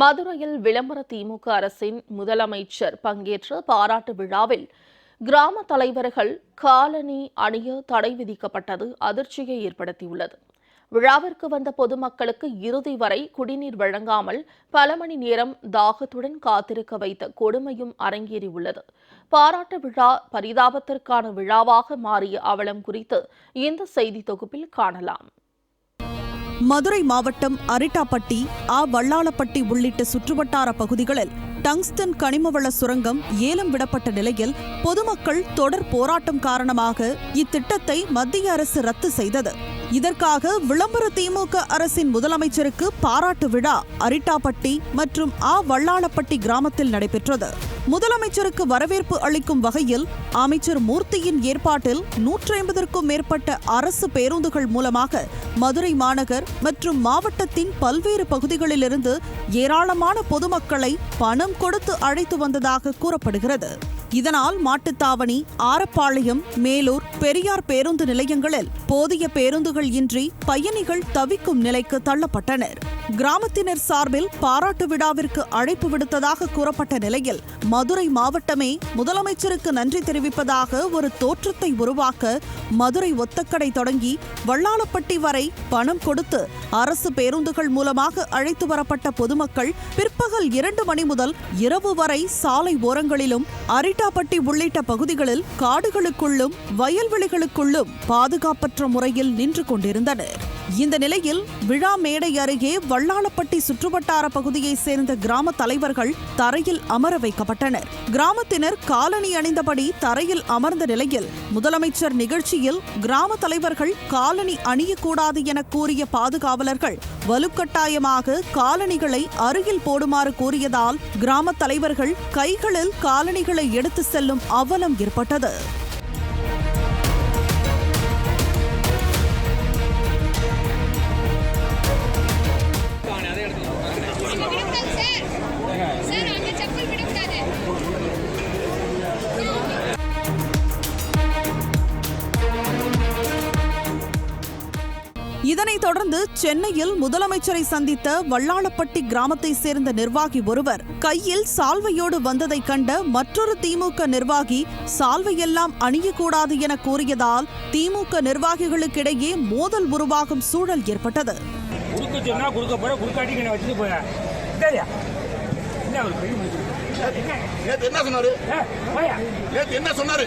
மதுரையில் விளம்பர திமுக அரசின் முதலமைச்சர் பங்கேற்ற பாராட்டு விழாவில் கிராம தலைவர்கள் காலனி அணிய தடை விதிக்கப்பட்டது அதிர்ச்சியை ஏற்படுத்தியுள்ளது. விழாவிற்கு வந்த பொதுமக்களுக்கு இறுதி வரை குடிநீர் வழங்காமல் பல மணி நேரம் தாகத்துடன் காத்திருக்க வைத்த கொடுமையும் அரங்கேறியுள்ளது. பாராட்டு விழா பரிதாபத்திற்கான விழாவாக மாறிய அவலம் குறித்து இந்த செய்தி தொகுப்பில் காணலாம். மதுரை மாவட்டம் அரிட்டாப்பட்டி ஆ. வல்லாளப்பட்டி உள்ளிட்ட சுற்றுவட்டார பகுதிகளில் டங்ஸ்டன் கனிமவள சுரங்கம் ஏலம் விடப்பட்ட நிலையில் பொதுமக்கள் தொடர் போராட்டம் காரணமாக இத்திட்டத்தை மத்திய அரசு ரத்து செய்தது. இதற்காக விளம்பர திமுக அரசின் முதலமைச்சருக்கு பாராட்டு விழா அரிட்டாப்பட்டி மற்றும் ஆ வல்லாளப்பட்டி கிராமத்தில் நடைபெற்றது. முதலமைச்சருக்கு வரவேற்பு அளிக்கும் வகையில் அமைச்சர் மூர்த்தியின் ஏற்பாட்டில் நூற்றி ஐம்பதற்கும் மேற்பட்ட அரசு பேருந்துகள் மூலமாக மதுரை மாநகர் மற்றும் மாவட்டத்தின் பல்வேறு பகுதிகளிலிருந்து ஏராளமான பொதுமக்களை பணம் கொடுத்து அழைத்து வந்ததாக கூறப்படுகிறது. இதனால் மாட்டுத்தாவணி ஆரப்பாளையம் மேலூர் பெரியார் பேருந்து நிலையங்களில் போதிய பேருந்துகள் இன்றி பயணிகள் தவிக்கும் நிலைக்கு தள்ளப்பட்டனர். கிராமத்தினர் சார்பில் பாராட்டு விழாவிற்கு அழைப்பு விடுத்ததாக கூறப்பட்ட நிலையில் மதுரை மாவட்டமே முதலமைச்சருக்கு நன்றி தெரிவிப்பதாக ஒரு தோற்றத்தை உருவாக்க மதுரை ஒத்தக்கடை தொடங்கி வல்லாளப்பட்டி வரை பணம் கொடுத்து அரசு பேருந்துகள் மூலமாக அழைத்து வரப்பட்ட பொதுமக்கள் பிற்பகல் இரண்டு மணி முதல் இரவு வரை சாலை ஓரங்களிலும் அரிட்டாப்பட்டி உள்ளிட்ட பகுதிகளில் காடுகளுக்குள்ளும் வயல்வெளிகளுக்குள்ளும் பாதுகாப்பற்ற முறையில் நின்று கொண்டிருந்தனர். இந்த நிலையில் விழா மேடை அருகே வல்லாளப்பட்டி சுற்றுவட்டார பகுதியைச் சேர்ந்த கிராம தலைவர்கள் தரையில் அமர வைக்கப்பட்டனர். கிராமத்தினர் காலணி அணிந்தபடி தரையில் அமர்ந்த நிலையில் முதலமைச்சர் நிகழ்ச்சியில் கிராம தலைவர்கள் காலணி அணியக்கூடாது என கூறிய பாதுகாவலர்கள் வலுக்கட்டாயமாக காலணிகளை அருகில் போடுமாறு கூறியதால் கிராம தலைவர்கள் கைகளில் காலணிகளை எடுத்து செல்லும் அவலம் ஏற்பட்டது. இதனைத் தொடர்ந்து சென்னையில் முதலமைச்சரை சந்தித்த வல்லாளப்பட்டி கிராமத்தைச் சேர்ந்த நிர்வாகி ஒருவர் கையில் சால்வையோடு வந்ததை கண்ட மற்றொரு திமுக நிர்வாகி சால்வையெல்லாம் அணியக்கூடாது என கூறியதால் திமுக நிர்வாகிகளுக்கிடையே மோதல் உருவாகும் சூழல் ஏற்பட்டது. கொடுக்க சொன்னா குறுக்க போற குறுக்காட்டி என்ன வச்சுட்டு போற என்ன நேத்து என்ன சொன்னாரு? நேத்து என்ன சொன்னாரு?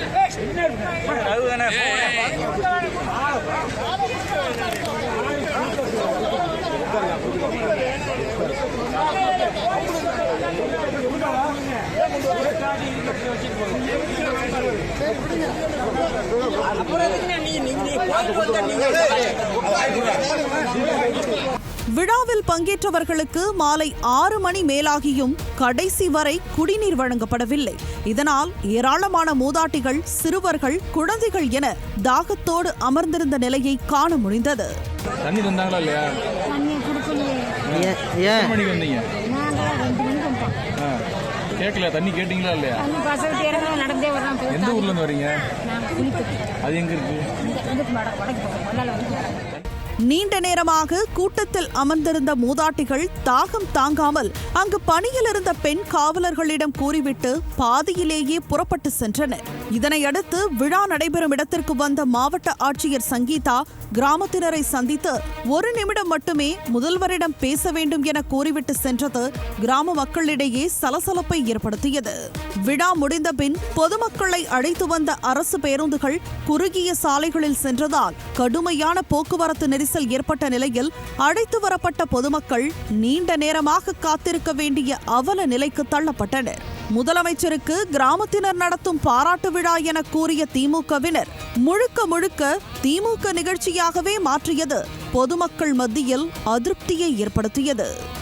விழாவில் பங்கேற்றவர்களுக்கு மாலை ஆறு மணி மேலாகியும் கடைசி வரை குடிநீர் வழங்கப்படவில்லை. இதனால் ஏராளமான மூதாட்டிகள் சிறுவர்கள் குழந்தைகள் என தாகத்தோடு அமர்ந்திருந்த நிலையை காண முடிந்தது. தண்ணி தந்தாங்களா இல்லையா? கேட்கல தண்ணி கேட்டிங்களா இல்லையா? நடந்தே போய் எந்த ஊர்ல இருந்து வரீங்க? அது எங்க இருக்கு? நீண்ட நேரமாக கூட்டத்தில் அமர்ந்திருந்த மூதாட்டிகள் தாகம் தாங்காமல் அங்கு பணியில் இருந்த பெண் காவலர்களிடம் கூறிவிட்டு பாதியிலேயே புறப்பட்டு சென்றனர். இதனையடுத்து விழா நடைபெறும் இடத்திற்கு வந்த மாவட்ட ஆட்சியர் சங்கீதா கிராமத்தினரை சந்தித்து ஒரு நிமிடம் மட்டுமே முதல்வரிடம் பேச வேண்டும் என கூறிவிட்டு சென்றது கிராம மக்களிடையே சலசலப்பை ஏற்படுத்தியது. விழா முடிந்த பின் பொதுமக்களை அழைத்து வந்த அரசு பேருந்துகள் குறுகிய சாலைகளில் சென்றதால் கடுமையான போக்குவரத்து நெரிசல் ஏற்பட்ட நிலையில் அழைத்து வரப்பட்ட பொதுமக்கள் நீண்ட நேரமாக காத்திருக்க வேண்டிய அவல நிலைக்கு தள்ளப்பட்டனர். முதலமைச்சருக்கு கிராமத்தினர் நடத்தும் பாராட்டு விழா என கூறிய திமுகவினர் முழுக்க முழுக்க திமுக நிகழ்ச்சியாகவே மாற்றியது. பொதுமக்கள் மத்தியில் அதிருப்தியை ஏற்படுத்தியது.